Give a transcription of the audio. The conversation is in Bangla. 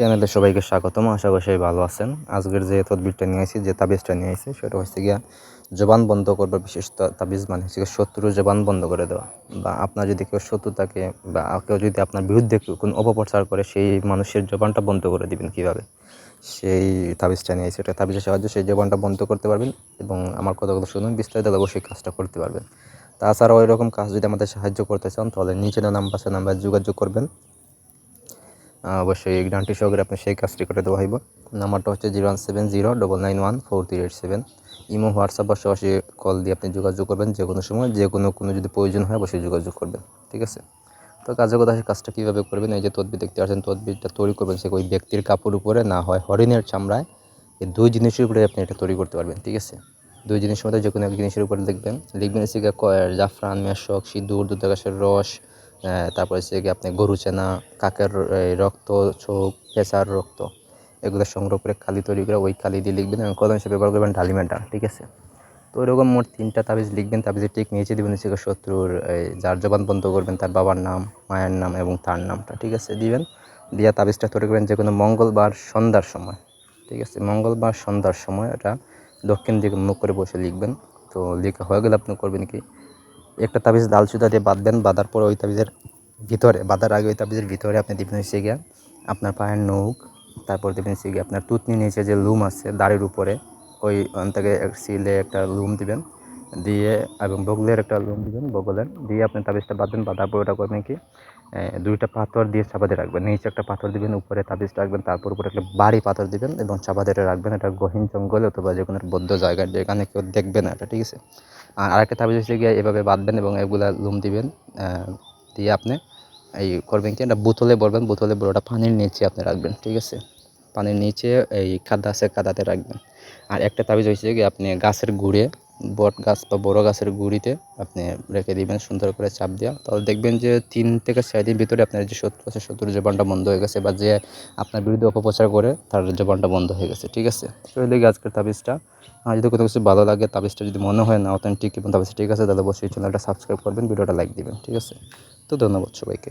চ্যানেলে সবাইকে স্বাগতম। আশা করি সবাই ভালো আছেন। আজকের যে তদবিরটা নিয়ে আসি যে তাবিজটা নিয়ে আসি সেটা হচ্ছে গিয়া জবান বন্ধ করবে, বিশেষ তাবিজ মানে হচ্ছে গিয়ে শত্রুর জবান বন্ধ করে দেওয়া। বা আপনার যদি কেউ শত্রু থাকে বা কেউ যদি আপনার বিরুদ্ধে কোনো অপপ্রচার করে, সেই মানুষের জবানটা বন্ধ করে দিবেন কীভাবে? সেই তাবিজটা নিয়ে এসে এটা তাবিজের সাহায্যে সেই জবানটা বন্ধ করতে পারবেন এবং আমার কথাগুলো শুনুন, বিস্তারিত অবশ্যই কাজটা করতে পারবেন। তাছাড়াও এরকম কাজ যদি আমাদের সাহায্য করতে চান, তাহলে নিচে নাম্বার আছে নাম্বার যোগাযোগ করবেন। অবশ্যই গ্রান্টি সহকারে আপনি সেই কাজটি করে দেওয়া হইব। নাম্বারটা হচ্ছে zero one seven zero double nine one four three eight seven. Imo, WhatsApp বা সরাসরি কল দিয়ে আপনি যোগাযোগ করবেন যে কোনো সময়, যে কোনো কোনো যদি প্রয়োজন হয় অবশ্যই যোগাযোগ করবেন, ঠিক আছে? তো কাজের কথা কাজটা কীভাবে করবেন, এই যে তদবির দেখতে পাচ্ছেন, তদবিরটা তৈরি করবেন সে ওই ব্যক্তির কাপড় উপরে, না হয় হরিণের চামড়ায়, এই দুই জিনিসের উপরে আপনি এটা তৈরি করতে পারবেন, ঠিক আছে? দুই জিনিসের মধ্যে যে কোনো এক জিনিসের উপরে লিখবেন লিখবেন গিয়ে কয়ের, জাফরান, মেশক, সিঁদুর দুধাগাছের রস তারপর হচ্ছে গিয়ে আপনি গরু চেনা, কাকের রক্ত, ছোপ পেঁচার রক্ত, এগুলো সংগ্রহ করে কালি তৈরি করে ওই কালি দিয়ে লিখবেন এবং কলম হিসেবে ব্যবহার করবেন ডালিমেন্টা ঠিক আছে? তো এরকম মোট তিনটা তাবিজ লিখবেন, তাবিজের ঠিক নিচে দেবেন হচ্ছে শত্রুর যার জবান বন্ধ করবেন তার বাবার নাম, মায়ের নাম এবং তার নামটা, ঠিক আছে? দিবেন, দিয়ে তাবিজটা তৈরি করবেন যে কোনো মঙ্গলবার সন্ধ্যার সময়, ঠিক আছে? মঙ্গলবার সন্ধ্যার সময় এটা দক্ষিণ দিকে মুখ করে বসে লিখবেন। তো লেখা হয়ে গেলে আপনি করবেন কি? একটা তাবিজ লাল সুতা দিয়ে বাঁধবেন বাঁধার পরে ওই তাবিজের ভিতরে, বাঁধার আগে ওই তাবিজের ভিতরে আপনি দিবেন হচ্ছে গিয়া আপনার পায়ের নৌক তারপর দেবেন হচ্ছে গিয়ে আপনার তুতনি নিচে যে লুম আছে, দাড়ির উপরে, ওই থেকে সিলে একটা লুম দিবেন। দিয়ে এবং বগলের একটা লুম দিবেন, বগলের। দিয়ে আপনি তাবিজটা বাঁধবেন, বাঁধার পর ওটা করবেন কি দুইটা পাথর দিয়ে চাপাতে রাখবেন। নিচে একটা পাথর দিবেন, উপরে তাবিজটা রাখবেন, তারপর উপরে একটা বাড়ি পাথর দিবেন এবং চাপাতে রাখবেন। এটা গহীন জঙ্গলে অথবা যে কোনো বদ্ধ জায়গায় যেখানে কেউ দেখবে না এটা, ঠিক আছে? আর আরেকটা তাবিজ হচ্ছে গিয়ে এভাবে বাঁধবেন এবং এগুলা লোম দিবেন দিয়ে আপনি এই করবেন কি, এটা বোতলে ভরবেন, বোতলে ভরে ওটা পানির নিচে আপনি রাখবেন, ঠিক আছে? পানির নিচে এই কাদা আছে কাদাতে রাখবেন। আর একটা তাবিজ হয়েছে কি আপনি গাছের গুঁড়ে বট গাছ বা বড় গাছের গুঁড়িতে আপনি রেখে দিবেন, সুন্দর করে চাপ দেওয়া। তাহলে দেখবেন যে তিন থেকে চার দিন ভিতরে আপনার যে শত্রু আছে, শত্রুর জবানটা বন্ধ হয়ে গেছে বা যে আপনার বিরুদ্ধে অপপ্রচার করে, তার জবানটা বন্ধ হয়ে গেছে, ঠিক আছে? তো এই আজকের তাবিজটা। যদি কোনো কিছু ভালো লাগে, তাবিজটা যদি মনে হয় না অথেন্টিক এবং তাবিজটা ঠিক আছে, তাহলে অবশ্যই চ্যানেলটা সাবস্ক্রাইব করবেন, ভিডিওটা লাইক দিবেন, ঠিক আছে? তো ধন্যবাদ সবাইকে।